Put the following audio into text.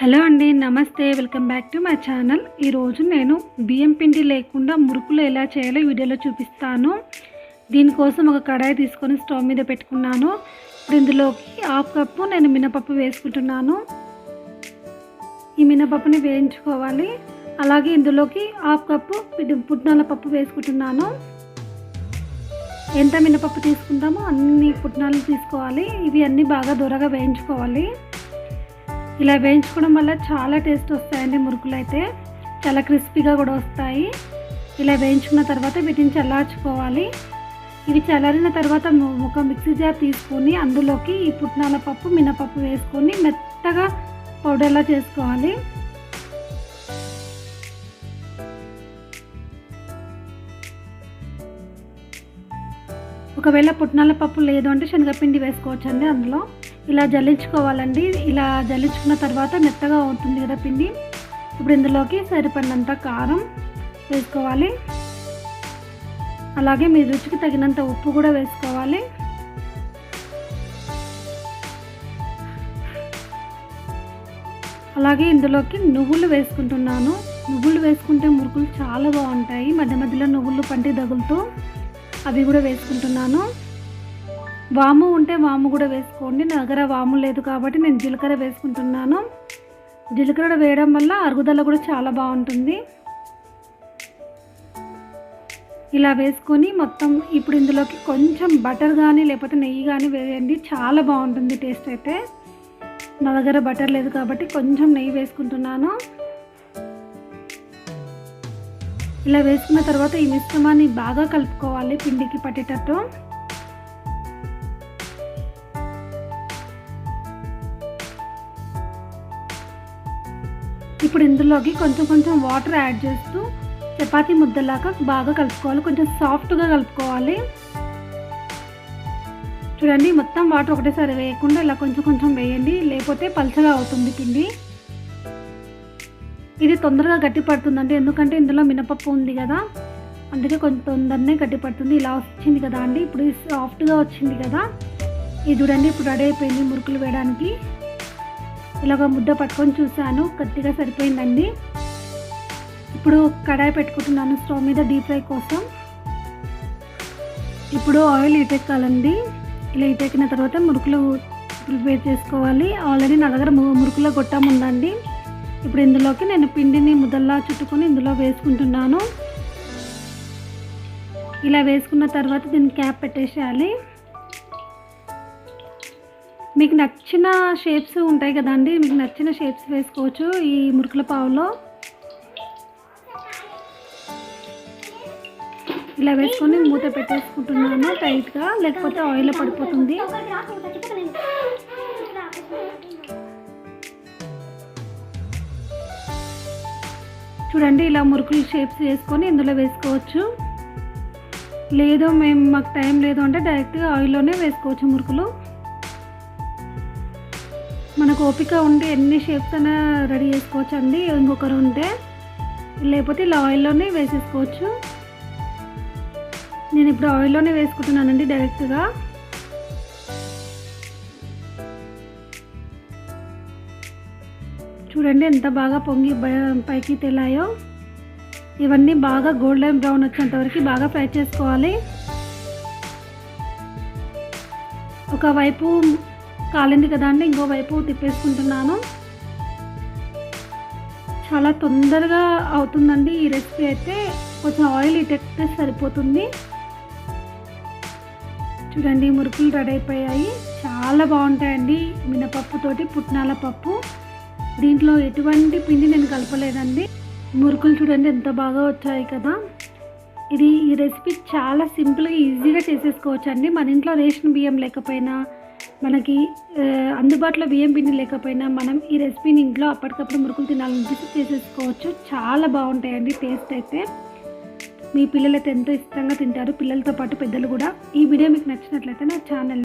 Hello అండి నమస్తే welcome back to my channel. ఈరోజు నేను బియ్యం పిండి లేకుండా మురుకులు ఎలా చేయాలో వీడియోలో చూపిస్తాను. దీనికోసం ఒక కడాయి తీసుకొని స్టవ్ మీద పెట్టుకున్నాను. ఇప్పుడు ఇందులోకి హాఫ్ కప్పు నేను మినపప్పు వేసుకుంటున్నాను. ఈ మినపప్పుని వేయించుకోవాలి. అలాగే ఇందులోకి హాఫ్ కప్పు పుట్నాల పప్పు వేసుకుంటున్నాను. ఎంత మినపప్పు తీసుకుంటామో అన్ని పుట్నాలు తీసుకోవాలి. ఇవి అన్నీ బాగా దూరగా వేయించుకోవాలి. ఇలా వేయించుకోవడం వల్ల చాలా టేస్ట్ వస్తాయండి మురుకులు అయితే. చాలా క్రిస్పీగా కూడా వస్తాయి. ఇలా వేయించుకున్న తర్వాత వీటిని చల్లార్చుకోవాలి. ఇవి చల్లారిన తర్వాత ఒక మిక్సీ జార్ తీసుకొని అందులోకి ఈ పుట్నాల పప్పు మినపప్పు వేసుకొని మెత్తగా పౌడర్లా చేసుకోవాలి. ఒకవేళ పుట్నాల పప్పు లేదు అంటే శనగపిండి వేసుకోవచ్చండి అందులో. ఇలా జల్లించుకోవాలండి. ఇలా జల్లించుకున్న తర్వాత మెత్తగా అవుతుంది కదా పిండి. ఇప్పుడు ఇందులోకి సరిపడినంత కారం వేసుకోవాలి. అలాగే మీ రుచికి తగినంత ఉప్పు కూడా వేసుకోవాలి. అలాగే ఇందులోకి నువ్వులు వేసుకుంటున్నాను. నువ్వులు వేసుకుంటే మురుకులు చాలా బాగుంటాయి. మధ్య మధ్యలో నువ్వులు పంటి తగులుతూ అవి కూడా వేసుకుంటున్నాను. వాము ఉంటే వాము కూడా వేసుకోండి. నా దగ్గర వాము లేదు కాబట్టి నేను జీలకర్ర వేసుకుంటున్నాను. జీలకర్ర వేయడం వల్ల అరుగుదల కూడా చాలా బాగుంటుంది. ఇలా వేసుకొని మొత్తం ఇప్పుడు ఇందులోకి కొంచెం బటర్ కానీ లేకపోతే నెయ్యి కానీ వేయండి. చాలా బాగుంటుంది టేస్ట్ అయితే. నా దగ్గర బటర్ లేదు కాబట్టి కొంచెం నెయ్యి వేసుకుంటున్నాను. ఇలా వేసుకున్న తర్వాత ఈ మిశ్రమాన్ని బాగా కలుపుకోవాలి పిండికి పట్టేటట్టు. ఇప్పుడు ఇందులోకి కొంచెం కొంచెం వాటర్ యాడ్ చేస్తూ చపాతీ ముద్దలాగా బాగా కలుపుకోవాలి. కొంచెం సాఫ్ట్గా కలుపుకోవాలి. చూడండి మొత్తం వాటర్ ఒకటేసారి వేయకుండా ఇలా కొంచెం కొంచెం వేయండి. లేకపోతే పలచగా అవుతుంది పిండి. ఇది తొందరగా గట్టి పడుతుందండి ఎందుకంటే ఇందులో మినపప్పు ఉంది కదా. అందుకే కొంచెం తొందరనే గట్టి పడుతుంది ఇలా వచ్చింది కదా అండి. ఇప్పుడు ఇది సాఫ్ట్గా వచ్చింది కదా. ఇది చూడండి ఇప్పుడు రెడీ అయిపోయింది మురుకులు వేయడానికి. ఇలాగ ముద్ద పట్టుకొని చూశాను. గట్టిగా సరిపోయిందండి. ఇప్పుడు కడాయి పెట్టుకుంటున్నాను స్టవ్ మీద డీప్ ఫ్రై కోసం. ఇప్పుడు ఆయిల్ ఇటెక్కాలండి ఇలా ఇటెక్కిన తర్వాత మురుకులు ప్రిపేర్ చేసుకోవాలి. ఆల్రెడీ నా దగ్గర ము- మురుకుల గొట్టం ఉందండి. ఇప్పుడు ఇందులోకి నేను పిండిని ముద్దల్లా చుట్టుకొని ఇందులో వేసుకుంటున్నాను. ఇలా వేసుకున్న తర్వాత దీన్ని క్యాప్ పెట్టేసేయాలి. మీకు నచ్చిన షేప్స్ ఉంటాయి కదండి మీకు నచ్చిన షేప్స్ వేసుకోవచ్చు ఈ మురుకుల పావులో. ఇలా వేసుకొని మూత పెట్టేసుకుంటున్నాను టైట్గా లేకపోతే ఆయిల్ పడిపోతుంది. చూడండి ఇలా మురుకులు షేప్స్ వేసుకొని ఇందులో వేసుకోవచ్చు. లేదు మేము మాకు టైం లేదు అంటే డైరెక్ట్గా ఆయిల్లోనే వేసుకోవచ్చు మురుకులు. మనకు ఓపిక ఉంటే ఎన్ని షేప్స్ అయినా రెడీ చేసుకోవచ్చు అండి ఇంకొకరు ఉంటే లేకపోతే ఇలా ఆయిల్లోనే వేసేసుకోవచ్చు. నేను ఇప్పుడు ఆయిల్లోనే వేసుకుంటున్నానండి డైరెక్ట్గా చూడండి ఎంత బాగా పొంగి పైకి తెలాయో. ఇవన్నీ బాగా గోల్డెన్ బ్రౌన్ వచ్చేంత వరకు బాగా ఫ్రై చేసుకోవాలి. ఒకవైపు కాలింది కదా అండి ఇంకో వైపు తిప్పేసుకుంటున్నాను. చాలా తొందరగా అవుతుందండి ఈ రెసిపీ అయితే. కొంచెం ఆయిల్ ఇటెక్తే సరిపోతుంది. చూడండి మురుకులు రెడీ అయిపోయాయి. చాలా బాగుంటాయండి మినపప్పుతోటి పుట్నాల పప్పు. దీంట్లో ఎటువంటి పిండి నేను కలపలేదండి. మురుకులు చూడండి ఎంత బాగా వచ్చాయి కదా. ఇది ఈ రెసిపీ చాలా సింపుల్గా ఈజీగా చేసేసుకోవచ్చు అండి మన ఇంట్లో రేషన్ బియ్యం లేకపోయినా మనకి అందుబాటులో బియ్యం పిండి లేకపోయినా మనం ఈ రెసిపీని ఇంట్లో అప్పటికప్పుడు మురుకులు తినాలనిపిస్తే చేసేసుకోవచ్చు. చాలా బాగుంటాయండి టేస్ట్ అయితే. మీ పిల్లలైతే ఎంతో ఇష్టంగా తింటారు పిల్లలతో పాటు పెద్దలు కూడా. ఈ వీడియో మీకు నచ్చినట్లయితే నా ఛానల్